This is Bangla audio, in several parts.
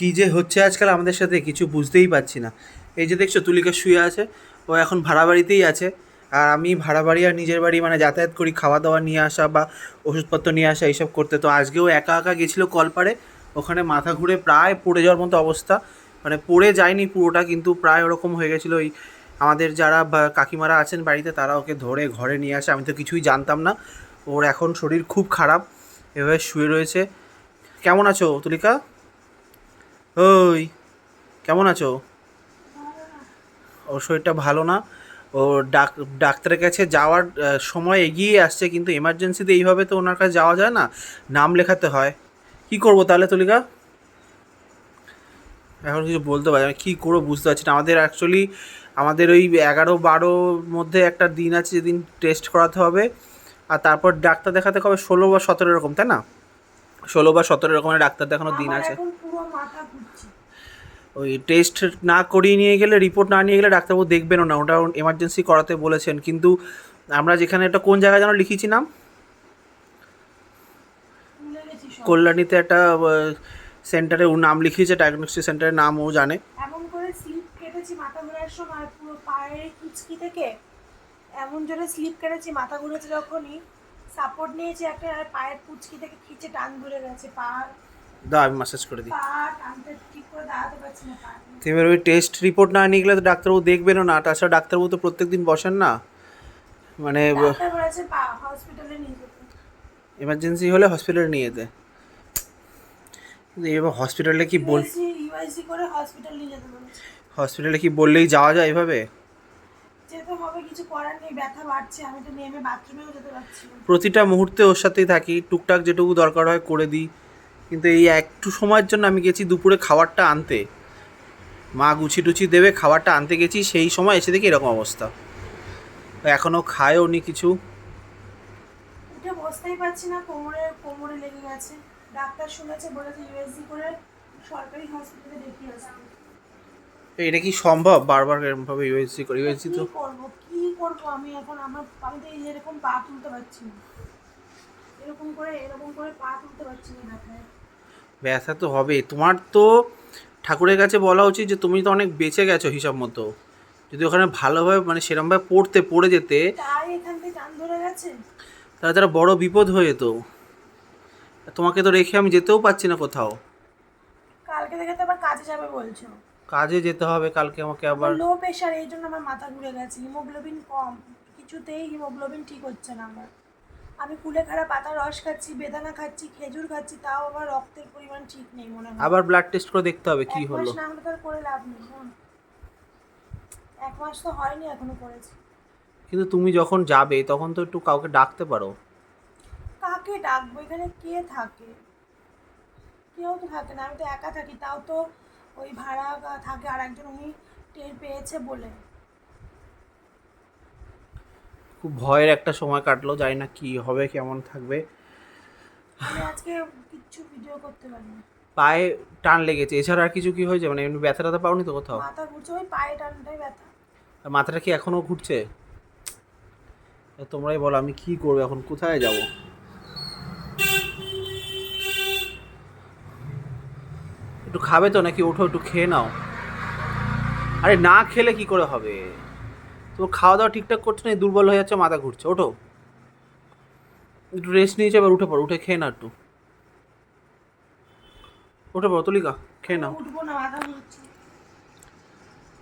কি যে হচ্ছে আজকাল আমাদের সাথে কিছু বুঝতেই পারছি না। এই যে দেখছ, তুলিকা শুয়ে আছে, ও এখন ভাড়া বাড়িতেই আছে। আর আমি ভাড়া বাড়ি আর নিজের বাড়ি মানে যাতায়াত করি খাওয়া দাওয়া নিয়ে আসা বা ওষুধপত্র নিয়ে আসা, এইসব করতে। তো আজকেও একা একা গেছিল কলপাড়ে, ওখানে মাথা ঘুরে প্রায় পড়ে যাওয়ার মতো অবস্থা। মানে পড়ে যায়নি পুরোটা, কিন্তু প্রায় ওরকম হয়ে গেছিল ওই আমাদের যারা কাকিমারা আছেন বাড়িতে, তারা ওকে ধরে ঘরে নিয়ে আসে। আমি তো কিছুই জানতাম না। ওর এখন শরীর খুব খারাপ, এভাবে শুয়ে রয়েছে। কেমন আছো, তুলিকা? ওই, কেমন আছো? ওর শরীরটা ভালো না। ও ডাক, ডাক্তারের কাছে যাওয়ার সময় এগিয়ে আসছে, কিন্তু এমার্জেন্সিতে এইভাবে তো ওনার কাছে যাওয়া যায় না। নাম লেখাতে হয়। কি করব তাহলে তুলিকা? এখন কিছু বলতে পারি না। কী করব বুঝতে পারছি না। আমাদের অ্যাকচুয়ালি আমাদের ওই এগারো বারোর মধ্যে একটা দিন আছে যেদিন টেস্ট করাতে হবে। আর তারপর ডাক্তার দেখাতে হবে ষোলো বা সতেরো এরকম, তাই না? ষোলো বা সতেরো রকমের ডাক্তার দেখানোর দিন আছে। ওই টেস্ট না করিয়ে নিয়ে গেলে রিপোর্ট না নিয়ে গেলে ডাক্তারবাবু দেখবেনও না। ওটা এমার্জেন্সি করাতে বলেছেন। কিন্তু আমরা যেখানে একটা কোন জায়গায় যেন লিখেছি নাম? কল্যাণীতে একটা সেন্টারে ওর নাম লিখিয়েছে ডায়াগনস্টিক সেন্টারের নাম ও জানে। এমন করে স্লিপ কেটেছি মাথা ঘোরার সময় পুরো পায়ের কুচকি থেকে এমন জোরে স্লিপ কেটেছি মাথা ঘুরেছে যখনই। সাপোর্ট নিয়েছি একটা আর পায়ের কুচকি থেকে খিচে টান ধরে গেছে পা। দাও আমি মাসাজ করে দিই। পা টানতে ঠিক করে দাঁড়াতে পারছি না পা। তো এবার ওই টেস্ট রিপোর্ট না নিয়ে গেলে তো ডাক্তারবাবু দেখবেনও না তাছাড়া ডাক্তারবাবু তো প্রত্যেক দিন বসেন না। মানে ডাক্তার বলেছে পা হসপিটালে নিয়ে যেতে। এমার্জেন্সি হলে হসপিটালে নিয়ে যেতে। কিন্তু এবার হসপিটালে কি বল ইউআইসি করে হসপিটাল নিয়ে যেতে বলেছে। হসপিটালে কি বললেই যাওয়া যায় এভাবে? যেতে কিছু করার নেই ব্যথা বাড়ছে আমি তো নেমে বাথরুমেও যেতে পারছি না। প্রতিটা মুহূর্তে ওর সাথেই থাকি টুকটাক যেটুকু দরকার হয় করে দিই। কিন্তু এই একটু সময়ের জন্য আমি গেছি দুপুরে খাবারটা আনতে। মা গুছি টুচি দেবে খাবারটা আনতে গেছি সেই সময় এসে দেখি এরকম অবস্থা। এখনও খায়ও নি কিছু। উঠে বসতেই পারছি না কোমরে কোমরে লেগে গেছে। ডাক্তার শুনেছে বলেছে ইউএসজি করে সরকারি হসপিটালে দেখিয়ে এটা কি সম্ভব? বারবার এরকমভাবে ইউএসসি করে ইউএসসি তো করব? করব? আমি এখন আমার আমি তো এই এরকম পা তুলতে পারছি না। এরকম করে এরকম করে পা তুলতে পারছি না ব্যথায় ব্যথা তো হবে। তোমার তো ঠাকুরের কাছে বলা উচিত যে তুমি তো অনেক বেঁচে গেছো হিসাব মতো। যদি ওখানে ভালোভাবে মানে সেরমভাবে পড়তে পড়ে যেতে তাই এখান থেকে টান ধরে গেছে। তাহলে তারা বড় বিপদ হয়ে যেত। তোমাকে তো রেখে আমি যেতেও পারছি না কোথাও। কালকে থেকে তো আবার কাজে যাবে বলছো। কাজে যেতে হবে কালকে আমাকে আবার। লো প্রেশার এই জন্য আমার মাথা ঘুরে গেছে। হিমোগ্লোবিন কম। কিছুতেই হিমোগ্লোবিন ঠিক হচ্ছে না আমার। আমি কুলেখাড়া পাতা রস খাচ্ছি বেদানা খাচ্ছি খেজুর খাচ্ছি তাও আমার রক্তের পরিমাণ ঠিক নেই মনে হয়। আবার ব্লাড টেস্ট করে দেখতে হবে কি এক মাস হলো না হলে তো করে লাভ নেই। এক মাস তো হয়নি এখনও করেছি। কিন্তু তুমি যখন যাবে তখন তো একটু কাউকে ডাকতে পারো। কাকে ডাকবো? এখানে কে থাকে? কেউ তো থাকে না আমি তো একা থাকি তাও তো ওই ভাড়া থাকে আর একজন উনি টের পেয়েছে বলে। খুব ভয়ের একটা সময় কাটলো জানি না কি হবে কেমন থাকবে। আমি আজকে কিচ্ছু ভিডিও করতে পারিনি। পায়ে টান লেগেছে এছাড়া আর কিছু কি হয়েছে? মানে এমনি ব্যথা ট্যাথা পাওনি তো কোথাও? মাথা ঘুরছে ওই পায়ে টানটাই ব্যথা। আর মাথাটা কি এখনও ঘুরছে? তোমরাই বলো আমি কি করব এখন? কোথায় যাব? একটু খাবে তো নাকি? ওঠো একটু খেয়ে নাও। আরে না খেলে কি করে হবে? তো খাওয়া দাওয়া ঠিকঠাক করছ না দুর্বল হয়ে যাচ্ছে মাথা ঘুরছে। ওঠো। একটু রেস্ট নিয়েছে এবার উঠে পড়ো। উঠে খেয়ে না একটু। উঠে পড়ো তুলিকা খেয়ে নাও।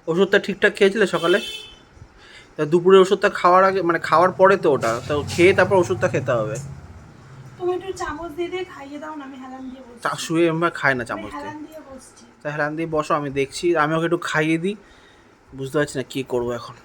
ওষুধটা ঠিকঠাক খেয়েছিলে সকালে? তা দুপুরের ওষুধটা খাওয়ার আগে মানে খাওয়ার পরে তো ওটা। তো খেয়ে তারপর ওষুধটা খেতে হবে। তুমি একটু চামচ দিয়ে দিয়ে খাইয়ে দাও না আমি হেলান দিয়ে শুয়ে আমরা খায় না চামচ দিয়ে। তা হেলান দিয়ে বসো, আমি দেখছি, আমি ওকে একটু খাইয়ে দিই। বুঝতে পারছি না কী করব এখন।